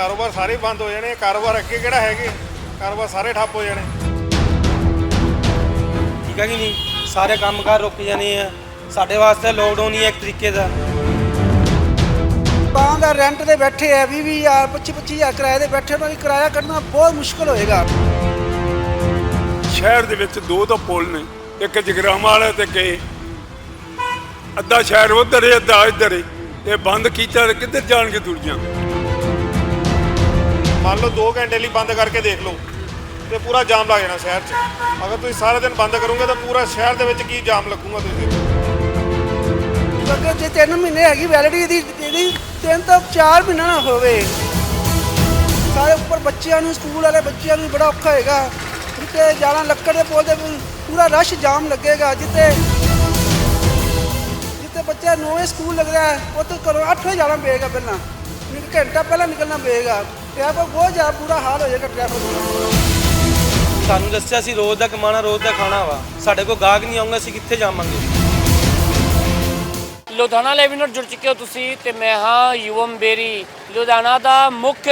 ਕਾਰੋਬਾਰ ਸਾਰੇ ਬੰਦ ਹੋ ਜਾਣੇ ਕਾਰੋਬਾਰ ਅੱਗੇ ਕਿਹੜਾ ਹੈਗੇ? ਕਾਰੋਬਾਰ ਸਾਰੇ ਠੱਪ ਹੋ ਜਾਣੇ। ਠੀਕ ਹੈ ਕਿ ਨਹੀਂ? ਸਾਰੇ ਕੰਮਕਾਰ ਰੁਕ ਜਾਣੇ ਆ। ਸਾਡੇ ਵਾਸਤੇ ਲੋਕਡਾਊਨ ਹੀ ਇੱਕ ਤਰੀਕੇ ਦਾ। ਤਾਂ ਦਾ ਰੈਂਟ ਤੇ ਬੈਠੇ ਆ 20 ਹਜ਼ਾਰ 25 25000 ਕਿਰਾਏ ਦੇ ਬੈਠੇ ਉਹਨਾਂ ਲਈ ਕਿਰਾਇਆ ਕੱਢਣਾ ਬਹੁਤ ਮੁਸ਼ਕਲ ਹੋਏਗਾ। ਸ਼ਹਿਰ ਦੇ ਵਿੱਚ ਦੋ ਤਾਂ ਪੁਲ ਨੇ ਇੱਕ ਜਗਰਾਮਾ ਵਾਲਾ ਤੇ ਕੇ ਅੱਧਾ ਸ਼ਹਿਰ ਉਧਰ ਹੈ ਅੱਧਾ ਇੱਧਰ ਹੈ ਇਹ ਬੰਦ ਕੀਤਾ ਤੇ ਕਿੱਧਰ ਜਾਣਗੇ ਦੁਨੀਆ? ਮੰਨ ਲਓ 2 ਘੰਟੇ ਲਈ ਬੰਦ ਕਰਕੇ ਦੇਖ ਲਓ ਤੇ ਪੂਰਾ ਜਾਮ ਲੱਗ ਜਾਣਾ ਸ਼ਹਿਰ 'ਚ। ਅਗਰ ਤੁਸੀਂ ਸਾਰੇ ਦਿਨ ਬੰਦ ਕਰੋਗੇ ਤਾਂ ਪੂਰਾ ਸ਼ਹਿਰ ਦੇ ਵਿੱਚ ਕੀ ਜਾਮ ਲੱਗੂਗਾ ਤੁਸੀਂ? ਦੇਖੋ। ਜੇ 3 ਮਹੀਨੇ ਹੈਗੀ ਵੈਲਿਡਿਟੀ ਦੀ ਇਹਦੀ, ਤਿੰਨ ਤੋਂ 4 ਮਹੀਨਾ ਨਾ ਹੋਵੇ। ਸਾਰੇ ਉੱਪਰ ਬੱਚਿਆਂ ਨੂੰ, ਸਕੂਲ ਵਾਲੇ ਬੱਚਿਆਂ ਨੂੰ ਬੜਾ ਔਖਾ ਹੋਏਗਾ। ਜਿੱਤੇ ਜਾਣਾ ਲੱਕੜ ਦੇ ਪੁਲ ਤੇ ਪੂਰਾ ਰਸ਼ ਜਾਮ ਲੱਗੇਗਾ। ਜਿੱਤੇ ਜਿੱਤੇ ਬੱਚਾ 9 ਵਜੇ ਸਕੂਲ ਲੱਗਦਾ ਹੈ ਉੱਥੇ ਘਰੋਂ 8 ਵਜੇ ਜਾਣਾ ਪਏਗਾ ਪਹਿਲਾਂ। ਘੰਟਾ ਪਹਿਲਾਂ ਨਿਕਲਣਾ ਪਏਗਾ। ਟ੍ਰੈਫਿਕ ਬਹੁਤ ਜ਼ਿਆਦਾ ਬੁਰਾ ਹਾਲ ਹੋ ਜਾਏਗਾ ਟ੍ਰੈਫਿਕ ਦਾ ਸਾਨੂੰ ਦੱਸਿਆ ਸੀ ਰੋਜ਼ ਦਾ ਕਮਾਣਾ ਰੋਜ਼ ਦਾ ਖਾਣਾ ਵਾ। ਸਾਡੇ ਕੋਲ ਗਾਹਕ ਨਹੀਂ ਆਉਂਗਾ ਅਸੀਂ ਕਿੱਥੇ ਜਾਵਾਂਗੇ? ਲੁਧਿਆਣਾ ਲਾਈਵ ਨਾਲ ਜੁੜ ਚੁੱਕੇ ਹੋ ਤੁਸੀਂ ਤੇ ਮੈਂ ਹਾਂ ਯੁਵਮ ਬੇਰੀ। ਲੁਧਿਆਣਾ ਦਾ ਮੁੱਖ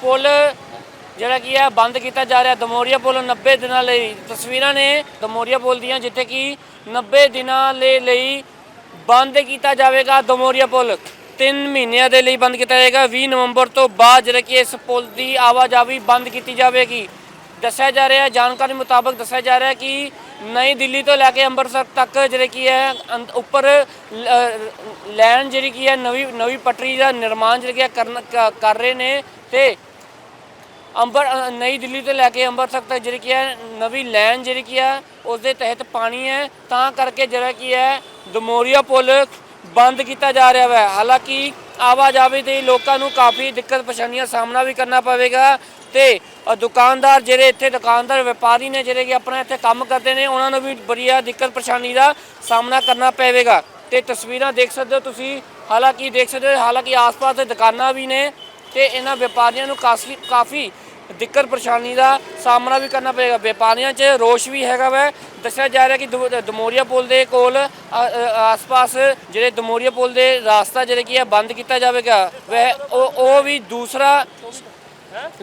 ਪੁਲ ਜਿਹੜਾ ਕੀ ਹੈ ਬੰਦ ਕੀਤਾ ਜਾ ਰਿਹਾ। ਦਮੋਰੀਆ ਪੁਲ 90 ਦਿਨਾਂ ਲਈ। ਤਸਵੀਰਾਂ ਨੇ ਦਮੋਰੀਆ ਪੁਲ ਦੀਆਂ ਜਿੱਥੇ ਕਿ 90 ਦਿਨਾਂ ਲਈ ਲਈ ਬੰਦ ਕੀਤਾ ਜਾਵੇਗਾ ਦਮੋਰੀਆ ਪੁਲ। 3 ਮਹੀਨਿਆਂ ਦੇ ਲਈ ਬੰਦ ਕੀਤਾ ਜਾਏਗਾ। 20 ਨਵੰਬਰ ਤੋਂ ਬਾਅਦ ਜਿਹੜਾ ਕਿ ਇਸ ਪੁਲ ਦੀ ਆਵਾਜਾਈ ਬੰਦ ਕੀਤੀ ਜਾਵੇਗੀ। ਦੱਸਿਆ ਜਾ ਰਿਹਾ ਹੈ ਜਾਣਕਾਰੀ ਮੁਤਾਬਕ ਦੱਸਿਆ ਜਾ ਰਿਹਾ ਹੈ ਕਿ ਨਈ ਦਿੱਲੀ ਤੋਂ ਲੈ ਕੇ ਅੰਮ੍ਰਿਤਸਰ ਤੱਕ ਜਿਹੜੇ ਕੀ ਹੈ ਅੰਦ- ਉੱਪਰ ਲੈਣ ਜਿਹੜੀ ਕੀ ਹੈ, ਨਵੀਂ ਨਵੀਂ ਪਟਰੀ ਦਾ ਨਿਰਮਾਣ ਜਿਹੜਾ ਕੀ ਕਰਨ, ਕ- ਕਰ ਰਹੇ ਨੇ ਤੇ ਅੰਬਰ ਨਈ ਦਿੱਲੀ ਤੋਂ ਲੈ ਕੇ ਅੰਮ੍ਰਿਤਸਰ ਤੱਕ ਜਿਹੜੀ ਕੀ ਹੈ, ਨਵੀਂ ਲਾਈਨ ਜਿਹੜੀ ਕੀ ਹੈ ਉਸ ਦੇ ਤਹਿਤ ਪਾਣੀ ਹੈ। ਤਾਂ ਕਰਕੇ ਜਿਹੜਾ ਕੀ ਹੈ, ਦਮੋਰੀਆ ਪੁਲ ਬੰਦ ਕੀਤਾ ਜਾ ਰਿਹਾ ਹੈ ਹਾਲਾਂਕਿ ਆਵਾਜਾਈ ਦੇ ਲੋਕਾਂ ਨੂੰ ਕਾਫੀ ਦਿੱਕਤ ਪਰੇਸ਼ਾਨੀਆਂ ਦਾ ਸਾਹਮਣਾ ਵੀ ਕਰਨਾ ਪਵੇਗਾ ਤੇ ਦੁਕਾਨਦਾਰ ਜਿਹੜੇ ਇੱਥੇ ਦੁਕਾਨਦਾਰ, ਵਪਾਰੀ ਨੇ ਜਿਹੜੇ ਕਿ ਆਪਣਾ ਇੱਥੇ ਕੰਮ ਕਰਦੇ ਨੇ, ਉਹਨਾਂ ਨੂੰ ਵੀ ਬੜੀਆ ਦਿੱਕਤ ਪਰੇਸ਼ਾਨੀ ਦਾ ਸਾਹਮਣਾ ਕਰਨਾ ਪਵੇਗਾ। ਤੇ ਤਸਵੀਰਾਂ ਦੇਖ ਸਕਦੇ ਹੋ ਤੁਸੀਂ, ਹਾਲਾਂਕਿ ਦੇਖ ਸਕਦੇ ਹੋ, ਹਾਲਾਂਕਿ ਆਸ-ਪਾਸ ਦੇ ਦੁਕਾਨਾਂ ਵੀ ਨੇ ਤੇ ਇਹਨਾਂ ਵਪਾਰੀਆਂ ਨੂੰ ਕਾਫੀ ਕਾਫੀ ਦਿੱਕਤ ਪਰੇਸ਼ਾਨੀ ਦਾ ਸਾਹਮਣਾ ਵੀ ਕਰਨਾ ਪਏਗਾ। ਵਪਾਰੀਆਂ 'ਚ ਰੋਸ਼ ਵੀ ਹੈਗਾ ਵੈ। ਦੱਸਿਆ ਜਾ ਰਿਹਾ ਕਿ ਦਮ- ਦਮੋਰੀਆ ਪੁਲ ਦੇ ਕੋਲ ਅ, ਆਸ-ਪਾਸ ਜਿਹੜੇ ਦਮੋਰੀਆ ਪੁਲ ਦੇ ਰਾਸਤਾ ਜਿਹੜੇ ਕੀ ਹੈ ਬੰਦ ਕੀਤਾ ਜਾਵੇਗਾ। ਵੈ ਉਹ ਉਹ ਵੀ ਦੂਸਰਾ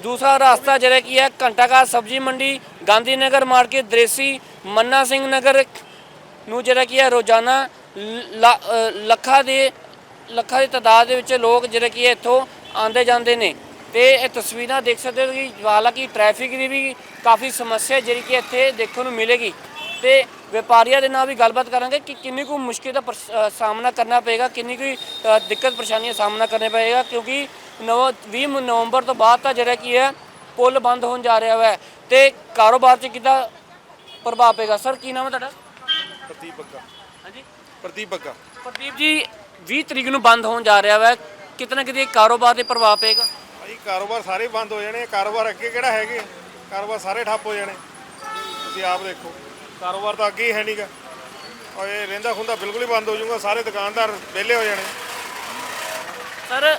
ਦੂਸਰਾ ਰਾਸਤਾ ਜਿਹੜਾ ਕੀ ਹੈ ਘੰਟਾਘਰ ਸਬਜ਼ੀ ਮੰਡੀ ਗਾਂਧੀ ਨਗਰ ਮਾਰਕੀਟ ਦ੍ਰੇਸੀ ਮੰਨਾ ਸਿੰਘ ਨਗਰ ਨੂੰ ਜਿਹੜਾ ਕੀ ਹੈ ਰੋਜ਼ਾਨਾ ਲ- ਅ, ਲੱਖਾਂ ਦੇ ਲੱਖਾਂ ਦੀ ਤਾਦਾਦ ਦੇ ਵਿੱਚ ਲੋਕ ਜਿਹੜੇ ਕੀ ਹੈ ਇੱਥੋਂ ਆਉਂਦੇ ਜਾਂਦੇ ਨੇ। ਤੇ ਇਹ ਤਸਵੀਰਾਂ ਦੇਖ ਸਕਦੇ ਹੋ ਕਿ ਹਾਲਾਂਕਿ ਟ੍ਰੈਫਿਕ ਦੀ ਵੀ ਕਾਫੀ ਸਮੱਸਿਆ ਜਿਹੜੀ ਕਿ ਇੱਥੇ ਦੇਖਣ ਨੂੰ ਮਿਲੇਗੀ। ਤੇ ਵਪਾਰੀਆਂ ਦੇ ਨਾਲ ਵੀ ਗੱਲਬਾਤ ਕਰਾਂਗੇ ਕਿ ਕਿੰਨੀ ਕੁ ਮੁਸ਼ਕਿਲ ਦਾ ਸਾਹਮਣਾ ਕਰਨਾ ਪਏਗਾ ਕਿੰਨੀ ਕੁ ਦਿੱਕਤ ਪਰੇਸ਼ਾਨੀਆਂ ਦਾ ਸਾਹਮਣਾ ਕਰਨਾ ਪਏਗਾ ਕਿਉਂਕਿ ਨਵ 20 ਨਵੰਬਰ ਤੋਂ ਬਾਅਦ ਤਾਂ ਜਿਹੜਾ ਕੀ ਹੈ ਪੁਲ ਬੰਦ ਹੋਣ ਜਾ ਰਿਹਾ ਹੈ। ਤੇ ਕਾਰੋਬਾਰ 'ਚ ਕਿੱਦਾਂ ਪ੍ਰਭਾਵ ਪਏਗਾ? ਸਰ ਕੀ ਨਾਮ ਹੈ ਤੁਹਾਡਾ? ਪ੍ਰਦੀਪ ਬੱਗਾ। ਹਾਂਜੀ। ਪ੍ਰਦੀਪ ਬੱਗਾ। ਪ੍ਰਦੀਪ ਜੀ 20 ਤਰੀਕ ਨੂੰ ਬੰਦ ਹੋਣ ਜਾ ਰਿਹਾ ਹੈ। ਕਿਤਨਾ ਕਿਤੇ ਕਾਰੋਬਾਰ ਤੇ ਪ੍ਰਭਾਵ ਪਏਗਾ? ਕਾਰੋਬਾਰ ਸਾਰੇ ਬੰਦ ਹੋ ਜਾਣੇ ਕਾਰੋਬਾਰ ਅੱਗੇ ਕਿਹੜਾ ਹੈਗੇ ਕਾਰੋਬਾਰ ਸਾਰੇ ਠੱਪ ਹੋ ਜਾਣੇ। ਤੁਸੀਂ ਆਪ ਦੇਖੋ। ਕਾਰੋਬਾਰ ਤਾਂ ਅੱਗੇ ਹੀ ਹੈ ਨਹੀਂਗਾ ਔਰ ਇਹ ਰਹਿੰਦਾ ਖੁੰਦਾ ਬਿਲਕੁਲ ਹੀ ਬੰਦ ਹੋ ਜਾਊਗਾ। ਸਾਰੇ ਦੁਕਾਨਦਾਰ ਵਿਹਲੇ ਹੋ ਜਾਣੇ। ਸਰ,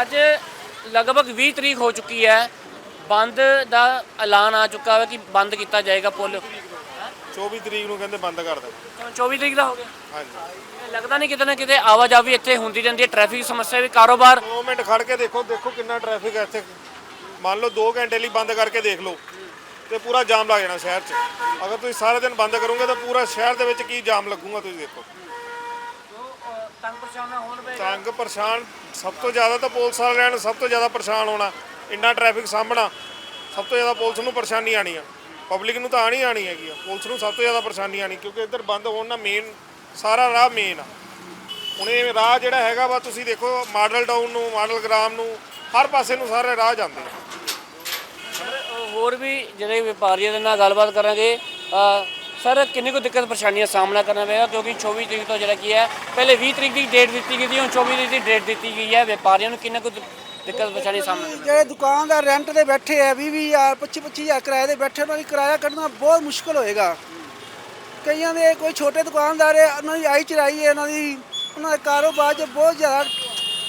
ਅੱਜ ਲਗਭਗ 20 ਤਰੀਕ ਹੋ ਚੁੱਕੀ ਹੈ। ਬੰਦ ਦਾ ਐਲਾਨ ਆ ਚੁੱਕਾ ਹੈ ਕਿ ਬੰਦ ਕੀਤਾ ਜਾਏਗਾ ਪੁਲ। 24 ਤਰੀਕ ਨੂੰ ਕਹਿੰਦੇ ਬੰਦ ਕਰ ਦੇ 24 ਤਰੀਕ ਦਾ ਹੋ ਗਿਆ। ਹਾਂਜੀ। ਲੱਗਦਾ ਨਹੀਂ ਕਿਤੇ ਨਾ ਕਿਤੇ ਆਵਾਜਾਈ ਇੱਥੇ ਹੁੰਦੀ ਰਹਿੰਦੀ ਹੈ ਟ੍ਰੈਫਿਕ ਸਮੱਸਿਆ ਵੀ ਕਾਰੋਬਾਰ। 2 ਮਿੰਟ ਖੜ ਕੇ ਦੇਖੋ ਦੇਖੋ ਕਿੰਨਾ ਟ੍ਰੈਫਿਕ ਹੈ ਇੱਥੇ। ਮੰਨ ਲਓ 2 ਘੰਟੇ ਲਈ ਬੰਦ ਕਰਕੇ ਦੇਖ ਲਓ ਤੇ ਪੂਰਾ ਜਾਮ ਲੱਗ ਜਾਣਾ ਸ਼ਹਿਰ 'ਚ। ਅਗਰ ਤੁਸੀਂ ਸਾਰੇ ਦਿਨ ਬੰਦ ਕਰੋਗੇ ਤਾਂ ਪੂਰਾ ਸ਼ਹਿਰ ਦੇ ਵਿੱਚ ਕੀ ਜਾਮ ਲੱਗੂਗਾ ਤੁਸੀਂ ਦੇਖੋ। ਤੰਗ ਪਰੇਸ਼ਾਨਾ ਹੋਣ ਤੰਗ ਪਰੇਸ਼ਾਨ ਸਭ ਤੋਂ ਜ਼ਿਆਦਾ ਤਾਂ ਪੁਲਿਸ ਵਾਲਿਆਂ ਨੂੰ ਸਭ ਤੋਂ ਜ਼ਿਆਦਾ ਪਰੇਸ਼ਾਨ ਹੋਣਾ। ਇੰਨਾ ਟ੍ਰੈਫਿਕ ਸਾਹਮਣਾ ਸਭ ਤੋਂ ਜ਼ਿਆਦਾ ਪੁਲਿਸ ਨੂੰ ਪਰੇਸ਼ਾਨੀ ਆਣੀ ਆ ਪਬਲਿਕ ਨੂੰ ਤਾਂ ਆਣੀ ਆਣੀ ਹੈਗੀ ਆ। ਪੁਲਿਸ ਨੂੰ ਸਭ ਤੋਂ ਜ਼ਿਆਦਾ ਪਰੇਸ਼ਾਨੀ ਆਣੀ, ਕਿਉਂਕਿ ਇੱਧਰ ਬੰਦ ਹੋਣ ਨਾਲ ਮੇਨ ਸਾਰਾ ਰਾਹ ਮੇਨ ਆ। ਹੁਣ ਇਹ ਰਾਹ ਜਿਹੜਾ ਹੈਗਾ ਵਾ, ਤੁਸੀਂ ਦੇਖੋ ਮਾਡਲ ਟਾਊਨ ਨੂੰ, ਮਾਡਲ ਗ੍ਰਾਮ ਨੂੰ, ਹਰ ਪਾਸੇ ਨੂੰ ਸਾਰੇ ਰਾਹ ਜਾਂਦੇ ਆ। ਹੋਰ ਵੀ ਜਿਹੜੇ ਵਪਾਰੀਆਂ ਦੇ ਨਾਲ ਗੱਲਬਾਤ ਕਰਾਂਗੇ ਸਰ, ਕਿੰਨੀ ਕੁ ਦਿੱਕਤ ਪਰੇਸ਼ਾਨੀਆਂ ਦਾ ਸਾਹਮਣਾ ਕਰਨਾ ਪਏਗਾ? ਕਿਉਂਕਿ 24 ਤਰੀਕ ਤੋਂ ਜਿਹੜਾ ਕੀ ਹੈ, ਪਹਿਲੇ 20 ਤਰੀਕ ਦੀ ਡੇਟ ਦਿੱਤੀ ਗਈ ਸੀ, ਹੁਣ 24 ਤਰੀਕ ਦੀ ਡੇਟ ਦਿੱਤੀ ਗਈ ਹੈ। ਵਪਾਰੀਆਂ ਨੂੰ ਕਿੰਨਾ ਕੁ ਦਿੱਕਤ ਪਰੇਸ਼ਾਨੀ ਦਾ ਜਿਹੜੇ ਦੁਕਾਨਦਾਰ ਰੈਂਟ ਤੇ ਬੈਠੇ ਆ 20 ਹਜ਼ਾਰ 25 25000 ਕਿਰਾਏ ਦੇ ਬੈਠੇ, ਉਹਨਾਂ ਲਈ ਕਿਰਾਇਆ ਕੱਢਣਾ ਬਹੁਤ ਮੁਸ਼ਕਲ ਹੋਏਗਾ। ਕਈਆਂ ਦੇ ਕੋਈ ਛੋਟੇ ਦੁਕਾਨਦਾਰ ਹੈ ਉਹਨਾਂ ਦੀ ਆਈ ਚਰਾਈ ਹੈ ਉਹਨਾਂ ਦੀ, ਉਹਨਾਂ ਦੇ ਕਾਰੋਬਾਰ 'ਚ ਬਹੁਤ ਜ਼ਿਆਦਾ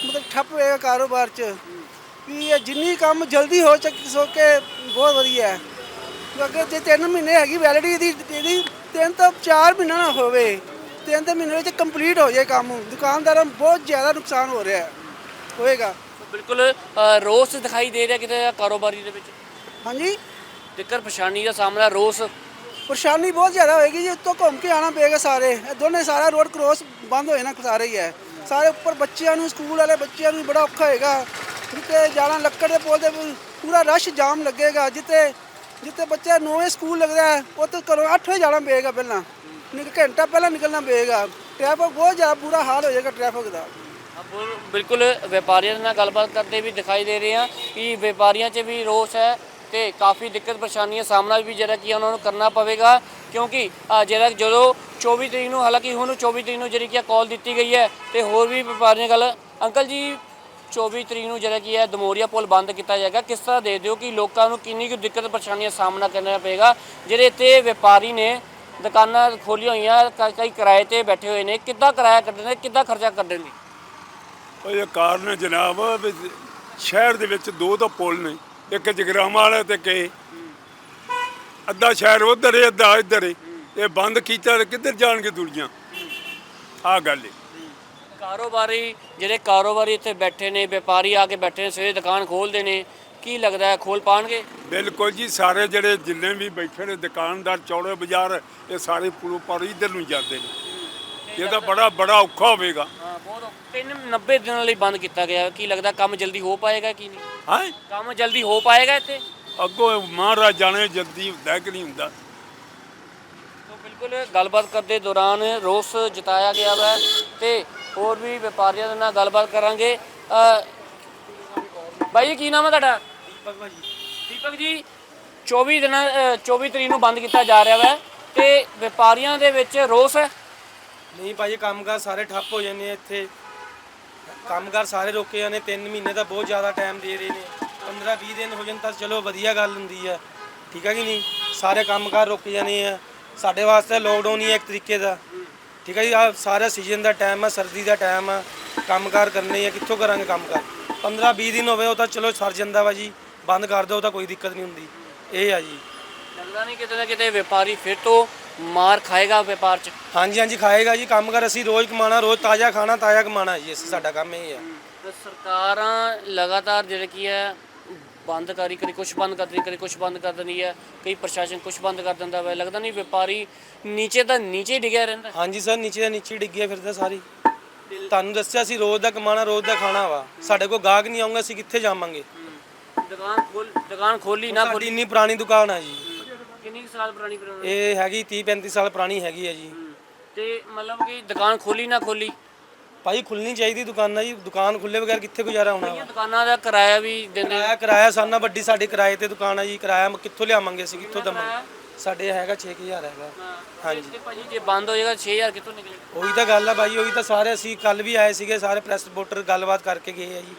ਮਤਲਬ ਠੱਪ ਹੋਏਗਾ ਕਾਰੋਬਾਰ 'ਚ। ਵੀ ਇਹ ਜਿੰਨੀ ਕੰਮ ਜਲਦੀ ਹੋ ਸਕ, ਸਕੇ, ਬਹੁਤ ਵਧੀਆ। ਹੈ ਕਿਉਂਕਿ ਜੇ 3 ਮਹੀਨੇ ਹੈਗੀ ਵੈਲਿਡਿਟੀ ਦੀ ਇਹਦੀ, ਤਿੰਨ ਤੋਂ 4 ਮਹੀਨਾ ਨਾ ਹੋਵੇ ਤਿੰਨ ਤੇ ਮਹੀਨੇ ਵਿੱਚ ਕੰਪਲੀਟ ਹੋ ਜਾਏ ਕੰਮ। ਦੁਕਾਨਦਾਰਾਂ ਨੂੰ ਬਹੁਤ ਜ਼ਿਆਦਾ ਨੁਕਸਾਨ ਹੋ ਰਿਹਾ ਹੈ ਹੋਏਗਾ। ਬਿਲਕੁਲ ਅ, ਰੋਸ ਦਿਖਾਈ ਦੇ ਰਿਹਾ ਕਿਤੇ ਕਾਰੋਬਾਰੀ ਦੇ ਵਿੱਚ? ਹਾਂਜੀ। ਦਿੱਕਤ ਪਰੇਸ਼ਾਨੀ ਦਾ ਸਾਹਮਣਾ ਰੋਸ? ਪਰੇਸ਼ਾਨੀ ਬਹੁਤ ਜ਼ਿਆਦਾ ਹੋਏਗੀ ਜੀ ਉੱਤੋਂ ਘੁੰਮ ਕੇ ਆਣਾ ਪਏਗਾ ਸਾਰੇ। ਇਹ ਦੋਨੇ ਸਾਰਾ ਰੋਡ ਕ੍ਰੋਸ ਬੰਦ ਹੋਏ ਨਾ ਸਾਰੇ ਹੀ ਹੈ। ਸਾਰੇ ਉੱਪਰ ਬੱਚਿਆਂ ਨੂੰ ਸਕੂਲ ਵਾਲੇ ਬੱਚਿਆਂ ਨੂੰ ਬੜਾ ਔਖਾ ਹੋਏਗਾ। ਜਿੱਤੇ ਜਾਣਾ ਲੱਕੜ ਦੇ ਪੁਲ ਤੇ ਪੂਰਾ ਰਸ਼ ਜਾਮ ਲੱਗੇਗਾ। ਜਿੱਤੇ ਜਿੱਤੇ ਬੱਚੇ 9 ਵਜੇ ਸਕੂਲ ਲੱਗਦਾ ਹੈ ਉੱਥੇ ਘਰੋਂ 8 ਵਜੇ ਜਾਣਾ ਪਏਗਾ ਪਹਿਲਾਂ। ਨਿਕ ਘੰਟਾ ਪਹਿਲਾਂ ਨਿਕਲਣਾ ਪਏਗਾ। ਟ੍ਰੈਫਿਕ ਬਹੁਤ ਜ਼ਿਆਦਾ ਬੁਰਾ ਹਾਲ ਹੋ ਜਾਏਗਾ ਟ੍ਰੈਫਿਕ ਦਾ। ਬਿਲਕੁਲ ਵਪਾਰੀਆਂ ਦੇ ਨਾਲ ਗੱਲਬਾਤ ਕਰਦੇ ਵੀ ਦਿਖਾਈ ਦੇ ਰਹੇ ਹਾਂ ਕਿ ਵਪਾਰੀਆਂ 'ਚ ਵੀ ਰੋਸ ਹੈ ਤੇ ਕਾਫੀ ਦਿੱਕਤ ਪਰੇਸ਼ਾਨੀਆਂ ਸਾਹਮਣਾ ਵੀ ਜਿਹੜਾ ਕੀ ਉਹਨਾਂ ਨੂੰ ਕਰਨਾ ਪਵੇਗਾ ਕਿਉਂਕਿ ਜਿਹੜਾ ਜਦੋਂ 24 ਤਰੀਕ ਨੂੰ, ਹਾਲਾਂਕਿ ਹੁਣ 24 ਤਰੀਕ ਨੂੰ ਜਿਹੜੀ ਕੀ ਕਾਲ ਦਿੱਤੀ ਗਈ ਹੈ ਤੇ ਹੋਰ ਵੀ ਵਪਾਰੀਆਂ ਗੱਲ, ਅੰਕਲ ਜੀ 24 ਤਰੀਕ ਨੂੰ ਜਿਹੜਾ ਕੀ ਹੈ ਦਮੋਰੀਆ ਪੁਲ ਬੰਦ ਕੀਤਾ ਜਾਏਗਾ, ਕਿਸ ਤਰ੍ਹਾਂ ਦੇ ਦਿਓ ਕਿ ਲੋਕਾਂ ਨੂੰ ਕਿੰਨੀ ਕੁ ਦਿੱਕਤ ਪਰੇਸ਼ਾਨੀਆਂ ਸਾਹਮਣਾ ਕਰਨਾ ਪਏਗਾ ਜਿਹੜੇ ਇੱਥੇ ਵਪਾਰੀ ਨੇ, ਦੁਕਾਨਾਂ ਖੋਲੀਆਂ ਹੋਈਆਂ ਕ- ਕਈ ਕਿਰਾਏ ਤੇ ਬੈਠੇ ਹੋਏ ਨੇ, ਕਿੱਦਾਂ ਕਿਰਾਇਆ ਕੱਢਦੇ ਨੇ ਕਿੱਦਾਂ ਖਰਚਾ ਕੱਢਦੇ ਨੇ ਉਹ ਇਹ ਕਾਰਨ ਜਨਾਬ ਵੀ ਸ਼ਹਿਰ ਦੇ ਵਿੱਚ ਦੋ ਤਾਂ ਪੁਲ ਨੇ ਇੱਕ ਜਗਰਾਮਾ ਵਾਲਾ ਤੇ ਕੇ ਅੱਧਾ ਸ਼ਹਿਰ ਉਧਰ ਹੈ ਅੱਧਾ ਇੱਧਰ ਹੈ ਇਹ ਬੰਦ ਕੀਤਾ ਤੇ ਕਿੱਧਰ ਜਾਣਗੇ ਦੁਨੀਆ? ਆ ਗੱਲ ਹੈ ਕਾਰੋਬਾਰੀ ਜਿਹੜੇ ਕਾਰੋਬਾਰੀ ਇੱਥੇ ਬੈਠੇ ਨੇ ਵਪਾਰੀ ਆ ਕੇ ਬੈਠੇ ਨੇ ਸਵੇਰੇ ਦੁਕਾਨ ਖੋਲਦੇ ਨੇ ਕੀ ਲੱਗਦਾ ਹੈ ਖੋਲ ਪਾਣਗੇ? ਬਿਲਕੁਲ ਜੀ ਸਾਰੇ ਜਿਹੜੇ ਜਿੰਨੇ ਵੀ ਬੈਠੇ ਨੇ ਦੁਕਾਨਦਾਰ ਚੌੜੇ ਬਾਜ਼ਾਰ ਇਹ ਸਾਰੇ ਪੁਲੋਂ ਪਰ ਇੱਧਰ ਨੂੰ ਜਾਂਦੇ ਨੇ। ਇਹ ਤਾਂ ਬੜਾ ਬੜਾ ਔਖਾ ਹੋਵੇਗਾ। ਬਹੁਤ ਤਿੰਨ 90 ਦਿਨਾਂ ਲਈ ਬੰਦ ਕੀਤਾ ਗਿਆ। ਕੀ ਲੱਗਦਾ ਕੰਮ ਜਲਦੀ ਹੋ ਪਾਏਗਾ ਕੀ ਨਹੀਂ? ਹਾਂ? ਕੰਮ ਜਲਦੀ ਹੋ ਪਾਏਗਾ ਇੱਥੇ? ਅੱਗੋਂ ਮਹਾਰਾਜ ਜਾਣੇ ਜਲਦੀ ਹੁੰਦਾ ਕਿ ਨਹੀਂ ਹੁੰਦਾ। ਤਾਂ ਬਿਲਕੁਲ ਗੱਲਬਾਤ ਕਰਦੇ ਦੌਰਾਨ ਰੋਸ ਜਤਾਇਆ ਗਿਆ ਵਾ ਤੇ ਹੋਰ ਵੀ ਵਪਾਰੀਆਂ ਦੇ ਨਾਲ ਗੱਲਬਾਤ ਕਰਾਂਗੇ। ਅ, ਬਾਈ ਜੀ, ਕੀ ਨਾਮ ਹੈ ਤੁਹਾਡਾ? ਦੀਪਕ ਭਾਜੀ ਦੀਪਕ ਜੀ 24 ਦਿਨਾਂ ਅ, 24 ਤਰੀਕ ਨੂੰ ਬੰਦ ਕੀਤਾ ਜਾ ਰਿਹਾ ਵਾ ਤੇ ਵਪਾਰੀਆਂ ਦੇ ਵਿੱਚ ਰੋਸ ਹੈ ਨਹੀਂ ਭਾਜੀ, ਕੰਮਕਾਰ ਸਾਰੇ ਠੱਪ ਹੋ ਜਾਂਦੇ ਆ ਇੱਥੇ। ਕੰਮਕਾਰ ਸਾਰੇ ਰੋਕੇ ਜਾਂਦੇ 3 ਮਹੀਨੇ ਦਾ ਬਹੁਤ ਜ਼ਿਆਦਾ ਟਾਈਮ ਦੇ ਰਹੇ ਨੇ। 15 20 ਦਿਨ ਹੋ ਜਾਣ ਤਾਂ ਚਲੋ ਵਧੀਆ ਗੱਲ ਹੁੰਦੀ ਆ। ਠੀਕ ਹੈ ਕਿ ਨਹੀਂ? ਸਾਰੇ ਕੰਮਕਾਰ ਰੁਕ ਜਾਣੇ ਆ। ਸਾਡੇ ਵਾਸਤੇ ਲੋਕਡਾਊਨ ਹੀ ਹੈ ਇੱਕ ਤਰੀਕੇ ਦਾ। ਠੀਕ ਹੈ ਜੀ, ਆ ਸਾਰਾ ਸੀਜ਼ਨ ਦਾ ਟਾਈਮ ਆ, ਸਰਦੀ ਦਾ ਟਾਈਮ ਆ। ਕੰਮਕਾਰ ਕਰਨੇ ਆ, ਕਿੱਥੋਂ ਕਰਾਂਗੇ ਕੰਮਕਾਰ? 15 20 ਦਿਨ ਹੋਵੇ ਉਹ ਤਾਂ ਚਲੋ ਸਰ ਜਾਂਦਾ ਵਾ ਜੀ। ਬੰਦ ਕਰ ਦਿਓ ਤਾਂ ਕੋਈ ਦਿੱਕਤ ਨਹੀਂ ਹੁੰਦੀ। ਇਹ ਆ ਜੀ। ਲੱਗਦਾ ਨਹੀਂ ਕਿਤੇ ਨਾ ਕਿਤੇ ਵਪਾਰੀ ਫਿਰ ਤੋਂ ਮਾਰ ਖਾਏਗਾ ਵਪਾਰ 'ਚ? ਹਾਂਜੀ ਹਾਂਜੀ ਖਾਏਗਾ ਜੀ। ਕੰਮ ਕਰ ਅਸੀਂ ਰੋਜ਼ ਕਮਾਣਾ ਰੋਜ਼ ਤਾਜ਼ਾ ਖਾਣਾ ਤਾਜ਼ਾ ਕਮਾਣਾ ਜੀ। ਅਸੀਂ ਸਾਡਾ ਕੰਮ ਇਹ ਆ। ਤੇ ਸਰਕਾਰਾਂ ਲਗਾਤਾਰ ਜਿਹੜੇ ਕੀ ਹੈ ਬੰਦ ਕਰੀ ਕਰੀ ਕੁਝ ਬੰਦ ਕਰ ਦਿੰਦੀ ਕਰੀ ਕੁਝ ਬੰਦ ਕਰ ਦਿੰਦੀ ਹੈ। ਕਈ ਪ੍ਰਸ਼ਾਸਨ ਕੁਝ ਬੰਦ ਕਰ ਦਿੰਦਾ ਵਾ। ਲੱਗਦਾ ਨਹੀਂ ਵਪਾਰੀ ਨੀਚੇ ਤਾਂ ਨੀਚੇ ਹੀ ਡਿੱਗਿਆ ਰਹਿੰਦਾ? ਹਾਂਜੀ ਸਰ ਨੀਚੇ ਦਾ ਨੀਚੇ ਡਿੱਗਿਆ ਫਿਰਦਾ ਸਾਰੀ। ਤੁਹਾਨੂੰ ਦੱਸਿਆ ਸੀ ਰੋਜ਼ ਦਾ ਕਮਾਣਾ ਰੋਜ਼ ਦਾ ਖਾਣਾ ਵਾ। ਸਾਡੇ ਕੋਲ ਗਾਹਕ ਨਹੀਂ ਆਉਂਗਾ ਅਸੀਂ ਕਿੱਥੇ ਜਾਵਾਂਗੇ? ਦੁਕਾਨ ਖੋਲ ਦੁਕਾਨ ਖੋਲੀ ਨਾ ਸਾਡੀ ਖੋਲੀ। ਇੰਨੀ ਪੁਰਾਣੀ ਦੁਕਾਨ ਆ ਜੀ। ਕਿੰਨੀ ਕੁ ਸਾਲ ਪੁਰਾਣੀ ਪੁਰਾਣੀ ਇਹ ਹੈਗੀ 30 35 ਸਾਲ ਪੁਰਾਣੀ ਹੈਗੀ ਜੀ। ਤੇ ਮਤਲਬ ਕਿ ਦੁਕਾਨ ਖੋਲੀ ਨਾ ਖੋਲੀ? ਭਾਈ ਖੁੱਲਣੀ ਚਾਹੀਦੀ ਦੁਕਾਨਾਂ ਜੀ। ਦੁਕਾਨ ਖੁੱਲੇ ਬਗੈਰ ਕਿੱਥੇ ਗੁਜ਼ਾਰਾ ਹੋਣਾ ਵਾ। ਦੁਕਾਨਾਂ ਦਾ ਕਿਰਾਇਆ ਵੀ ਦਿੰਦੇ ਕਿਰਾਇਆ ਕਿਰਾਇਆ ਸਾਨਾ ਵੱਡੀ ਸਾਡੀ ਕਿਰਾਏ ਤੇ ਦੁਕਾਨ ਆ ਜੀ। ਕਿਰਾਇਆ ਮ- ਕਿੱਥੋਂ ਲਿਆਵਾਂਗੇ ਅਸੀਂ ਕਿੱਥੋਂ ਦਵਾਂਗੇ? ਸਾਡੇ ਹੈਗਾ 6000 ਹੈਗਾ। ਹਾਂਜੀ ਤੇ ਭਾਜੀ ਜੇ ਬੰਦ ਹੋ ਜਾਏਗਾ 6000 ਕਿੱਥੋਂ ਨਿਕਲੇਗਾ? ਉਹੀ ਤਾਂ ਗੱਲ ਆ ਬਾਈ ਉਹੀ ਤਾਂ ਸਾਰੇ ਅਸੀਂ ਕੱਲ ਵੀ ਆਏ ਸੀਗੇ ਸਾਰੇ ਪ੍ਰੈਸ ਰਿਪੋਰਟਰ ਗੱਲਬਾਤ ਕਰਕੇ ਗਏ ਆ ਜੀ।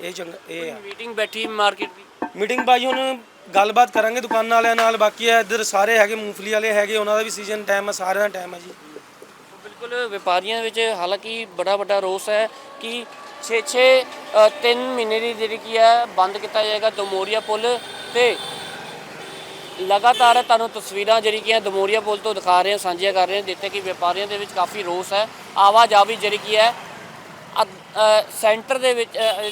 ਇਹ ਚੰਗਾ ਇਹ ਆ। ਮੀਟਿੰਗ ਬੈਠੀ ਮਾਰਕੀਟ ਦੀ? ਮੀਟਿੰਗ ਬਾਈ ਹੁਣ ਗੱਲਬਾਤ ਕਰਾਂਗੇ ਦੁਕਾਨਾਂ ਵਾਲਿਆਂ ਨਾਲ ਬਾਕੀ ਆ ਇੱਧਰ ਸਾਰੇ ਹੈਗੇ ਮੂੰਗਫਲੀ ਵਾਲੇ ਹੈਗੇ ਉਹਨਾਂ ਦਾ ਵੀ ਸੀਜ਼ਨ ਟਾਈਮ ਹੈ ਸਾਰਿਆਂ ਦਾ ਟਾਈਮ ਹੈ ਜੀ। ਬਿਲਕੁਲ ਵਪਾਰੀਆਂ ਵਿੱਚ ਹਾਲਾਂਕਿ ਬੜਾ ਵੱਡਾ ਰੋਸ ਹੈ ਕਿ 6-6 3 ਮਹੀਨੇ ਦੀ ਜਿਹੜੀ ਕੀ ਹੈ ਬੰਦ ਕੀਤਾ ਜਾਏਗਾ ਦਮੋਰੀਆ ਪੁਲ ਤੇ ਲਗਾਤਾਰ ਤੁਹਾਨੂੰ ਤਸਵੀਰਾਂ ਜਿਹੜੀ ਕੀ ਹੈ ਦਮੋਰੀਆ ਪੁਲ ਤੋਂ ਦਿਖਾ ਰਹੇ ਹਾਂ ਸਾਂਝੀਆਂ ਕਰ ਰਹੇ ਹਾਂ ਜਿੱਥੇ ਕਿ ਵਪਾਰੀਆਂ ਦੇ ਵਿੱਚ ਕਾਫੀ ਰੋਸ ਹੈ। ਆਵਾਜਾਈ ਜਿਹੜੀ ਕੀ ਹੈ ਸੈਂਟਰ ਦੇ ਵਿੱਚ ਅ,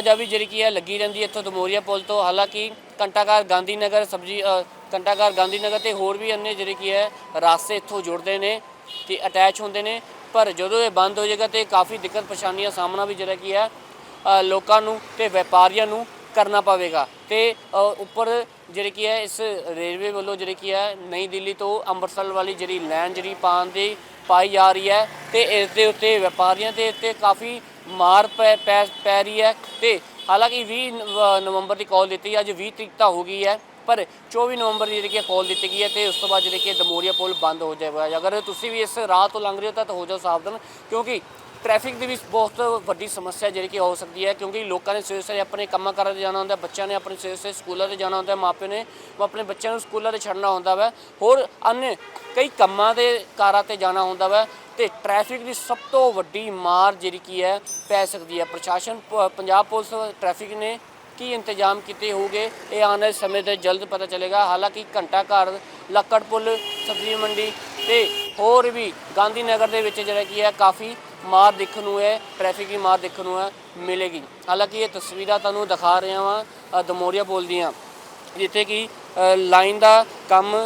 ਅ, ਜਿਹੜੀ ਕੀ ਹੈ ਲੱਗੀ ਰਹਿੰਦੀ ਹੈ ਇੱਥੋਂ ਦਮੋਰੀਆ ਪੁਲ ਤੋਂ। ਹਾਲਾਂਕਿ ਘੰਟਾਘਰ ਗਾਂਧੀ ਨਗਰ ਸਬਜੀ ਅ, ਘੰਟਾਘਰ ਗਾਂਧੀ ਨਗਰ ਤੇ ਹੋਰ ਵੀ ਅੰਨੇ ਜਿਹੜੇ ਕੀ ਹੈ ਰਾਸਤੇ ਇੱਥੋਂ ਜੁੜਦੇ ਨੇ ਤੇ ਅਟੈਚ ਹੁੰਦੇ ਨੇ। ਪਰ ਜਦੋਂ ਇਹ ਬੰਦ ਹੋ ਜਾਏਗਾ ਤੇ ਕਾਫੀ ਦਿੱਕਤ ਪਰੇਸ਼ਾਨੀਆਂ ਸਾਹਮਣਾ ਵੀ ਜਿਹੜਾ ਕੀ ਹੈ ਲੋਕਾਂ ਨੂੰ ਤੇ ਵਪਾਰੀਆਂ ਨੂੰ ਕਰਨਾ ਪਵੇਗਾ। ਤੇ ਉੱਪਰ ਜਿਹੜੀ ਕੀ ਹੈ ਇਸ ਰੇਲਵੇ ਵੱਲੋਂ ਜਿਹੜੀ ਕੀ ਹੈ ਨਈ ਦਿੱਲੀ ਤੋਂ ਅੰਮ੍ਰਿਤਸਰ ਵਾਲੀ ਜਿਹੜੀ ਲਾਈਨ ਜਿਹੜੀ ਪਾਉਣ ਦੀ ਪਾਈ ਜਾ ਰਹੀ ਹੈ ਤੇ ਇਸ ਦੇ ਉੱਤੇ ਵਪਾਰੀਆਂ ਦੇ ਉੱਤੇ ਕਾਫੀ ਮਾਰ ਪੈ ਪੈ ਪੈ ਰਹੀ ਹੈ ਤੇ ਹਾਲਾਂਕਿ 20 ਨਵ- ਨਵੰਬਰ ਦੀ ਕਾਲ ਦਿੱਤੀ ਅੱਜ 20 ਤਰੀਕ ਤਾਂ ਹੋ ਗਈ ਹੈ, ਪਰ 24 ਨਵੰਬਰ ਦੀ ਜਿਹੜੀ ਕਿ ਕਾਲ ਦਿੱਤੀ ਗਈ ਹੈ ਤੇ ਉਸ ਤੋਂ ਬਾਅਦ ਜਿਹੜੀ ਕਿ ਦਮੋਰੀਆ ਪੁਲ ਬੰਦ ਹੋ ਜਾਵੇਗਾ ਅਗਰ ਤੁਸੀਂ ਵੀ ਇਸ ਰਾਹ ਤੋਂ ਲੰਘ ਰਹੇ ਹੋ ਤਾਂ ਹੋ ਜਾਓ ਸਾਵਧਾਨ, ਕਿਉਂਕਿ ਟ੍ਰੈਫਿਕ ਦੀ ਵੀ ਬਹੁਤ ਵੱਡੀ ਸਮੱਸਿਆ ਜਿਹੜੀ ਕਿ ਹੋ ਸਕਦੀ ਹੈ, ਕਿਉਂਕਿ ਲੋਕਾਂ ਨੇ ਸਵੇਰੇ ਸਵੇਰੇ ਆਪਣੇ ਕੰਮਾਂ ਕਾਰਾਂ ਤੇ ਜਾਣਾ ਹੁੰਦਾ, ਬੱਚਿਆਂ ਨੇ ਆਪਣੇ ਸਵੇਰੇ ਸਵੇਰੇ ਸਕੂਲਾਂ ਤੇ ਜਾਣਾ ਹੁੰਦਾ ਮਾਪੇ ਨੇ ਆਪਣੇ ਬੱਚਿਆਂ ਨੂੰ ਸਕੂਲਾਂ ਤੇ ਛੱਡਣਾ ਹੁੰਦਾ ਵਾ। ਹੋਰ ਅਨ ਕਈ ਕੰਮਾਂ ਦੇ ਕਾਰਾਂ ਤੇ ਜਾਣਾ ਹੁੰਦਾ ਵਾ ਤੇ ਟ੍ਰੈਫਿਕ ਦੀ ਸਭ ਤੋਂ ਵੱਡੀ ਮਾਰ ਜਿਹੜੀ ਕੀ ਹੈ, ਪੈ ਸਕਦੀ ਹੈ। ਪ੍ਰਸ਼ਾਸਨ ਪੰਜਾਬ ਪੁਲਿਸ ਟ੍ਰੈਫਿਕ ਨੇ ਕੀ ਇੰਤਜ਼ਾਮ ਕੀਤੇ ਹੋਗੇ ਇਹ ਆਉਣ ਵਾਲੇ ਸਮੇਂ ਤੇ ਜਲਦ ਪਤਾ ਚਲੇਗਾ। ਹਾਲਾਂਕਿ ਘੰਟਾ ਘਰ ਲੱਕੜ ਪੁੱਲ, ਸਬਜ਼ੀ ਮੰਡੀ ਤੇ ਹੋਰ ਵੀ ਗਾਂਧੀਨਗਰ ਦੇ ਵਿੱਚ ਜਿਹੜਾ ਕੀ ਹੈ ਕਾਫੀ ਮਾਰ ਦੇਖਣ ਨੂੰ ਹੈ ਟ੍ਰੈਫਿਕ ਦੀ ਮਾਰ ਦੇਖਣ ਨੂੰ ਹੈ ਮਿਲੇਗੀ। ਹਾਲਾਂਕਿ ਇਹ ਤਸਵੀਰਾਂ ਤੁਹਾਨੂੰ ਦਿਖਾ ਰਿਹਾ ਵਾਂ ਦਮੋਰੀਆ ਪੁਲ ਦੀਆਂ ਜਿੱਥੇ ਕਿ ਲਾਈਨ ਦਾ ਕੰਮ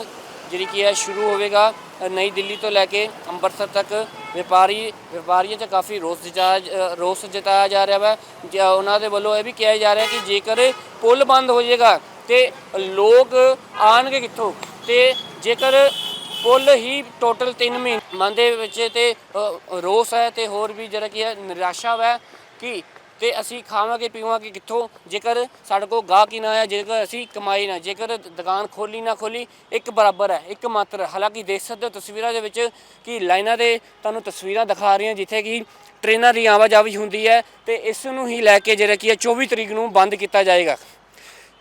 ਜਿਹੜੀ ਕੀ ਹੈ ਸ਼ੁਰੂ ਹੋਵੇਗਾ ਅ, ਨਈ ਦਿੱਲੀ ਤੋਂ ਲੈ ਕੇ ਅੰਮ੍ਰਿਤਸਰ ਤੱਕ। ਵਪਾਰੀ ਵਪਾਰੀਆਂ 'ਚ ਕਾਫੀ ਰੋਸ ਜਤਾਇਆ ਰੋਸ ਜਤਾਇਆ ਜਾ ਰਿਹਾ ਵਾ। ਉਹਨਾਂ ਦੇ ਵੱਲੋਂ ਇਹ ਵੀ ਕਿਹਾ ਜਾ ਰਿਹਾ ਕਿ ਜੇਕਰ ਪੁਲ ਬੰਦ ਹੋ ਜਾਏਗਾ ਤੇ ਲੋਕ ਆਣਗੇ ਕਿੱਥੋਂ? ਤੇ ਜੇਕਰ ਕੁੱਲ ਹੀ ਟੋਟਲ 3 ਮਹੀਨੇ ਦੇ ਵਿੱਚ ਤੇ ਰੋਸ ਹੈ ਤੇ ਹੋਰ ਵੀ ਜਿਹੜਾ ਕੀ ਹੈ, ਨਿਰਾਸ਼ਾ ਹੈ ਕਿ ਤੇ ਅਸੀਂ ਖਾਵਾਂਗੇ, ਪੀਵਾਂਗੇ ਕਿੱਥੋਂ? ਜੇਕਰ ਸਾਡੇ ਕੋਲ ਗਾਹਕ ਹੀ ਨਾ ਆਇਆ, ਜੇਕਰ ਅਸੀਂ ਕਮਾਈ ਨਾ, ਜੇਕਰ ਦੁਕਾਨ ਖੋਲੀ ਨਾ ਖੋਲੀ, ਇੱਕ ਬਰਾਬਰ ਹੈ, ਇੱਕ ਮਾਤਰ ਹਾਲਾਂਕਿ ਦੇਖ ਸਕਦੇ ਹੋ ਤਸਵੀਰਾਂ ਦੇ ਵਿੱਚ ਕਿ ਲਾਈਨਾਂ ਦੇ ਤੁਹਾਨੂੰ ਤਸਵੀਰਾਂ ਦਿਖਾ ਰਹੀਆਂ, ਜਿੱਥੇ ਕਿ ਟ੍ਰੇਨਾਂ ਦੀ ਆਵਾਜਾਈ ਹੁੰਦੀ ਹੈ ਤੇ ਇਸ ਨੂੰ ਹੀ ਲੈ ਕੇ ਜਿਹੜਾ ਕੀ ਹੈ 24 ਤਰੀਕ ਨੂੰ ਬੰਦ ਕੀਤਾ ਜਾਏਗਾ।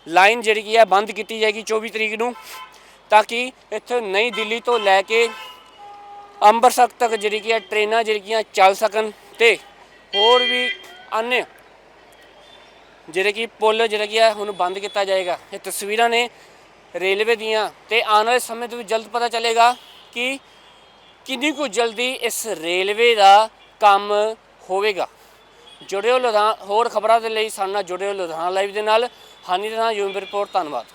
ਲਾਈਨ ਜਿਹੜੀ ਕੀ ਹੈ, ਬੰਦ ਕੀਤੀ ਜਾਏਗੀ 24 ਤਰੀਕ ਨੂੰ। ਤਾਂ ਕਿ ਇੱਥੇ ਨਈ ਦਿੱਲੀ ਤੋਂ ਲੈ ਕੇ ਅੰਮ੍ਰਿਤਸਰ ਤੱਕ ਜਿਹੜੀ ਕਿ ਟ੍ਰੇਨਾਂ ਜਿਹੜੀਆਂ ਚੱਲ ਸਕਣ ਤੇ ਹੋਰ ਵੀ ਅਨੇ ਜਿਹੜੇ ਕਿ ਪੁਲ ਜਿਹੜੇ ਕਿ ਹੁਣ ਬੰਦ ਕੀਤਾ ਜਾਏਗਾ। ਇਹ ਤਸਵੀਰਾਂ ਨੇ ਰੇਲਵੇ ਦੀਆਂ ਤੇ ਆਉਣ ਵਾਲੇ ਸਮੇਂ ਤੋਂ ਜਲਦ ਪਤਾ ਚੱਲੇਗਾ ਕਿ ਕਿੰਨੀ ਕੁ ਜਲਦੀ ਇਸ ਰੇਲਵੇ ਦਾ ਕੰਮ ਹੋਵੇਗਾ। ਜੁੜਿਓ ਲੁਧਿਆਣਾ ਹੋਰ ਖਬਰਾਂ ਦੇ ਲਈ ਸਾਡੇ ਨਾਲ ਜੁੜਿਓ ਲੁਧਿਆਣਾ ਲਾਈਵ ਦੇ ਨਾਲ। ਹਾਨੀ ਦੇ ਨਾਲ ਯੂਮ ਰਿਪੋਰਟ, ਧੰਨਵਾਦ।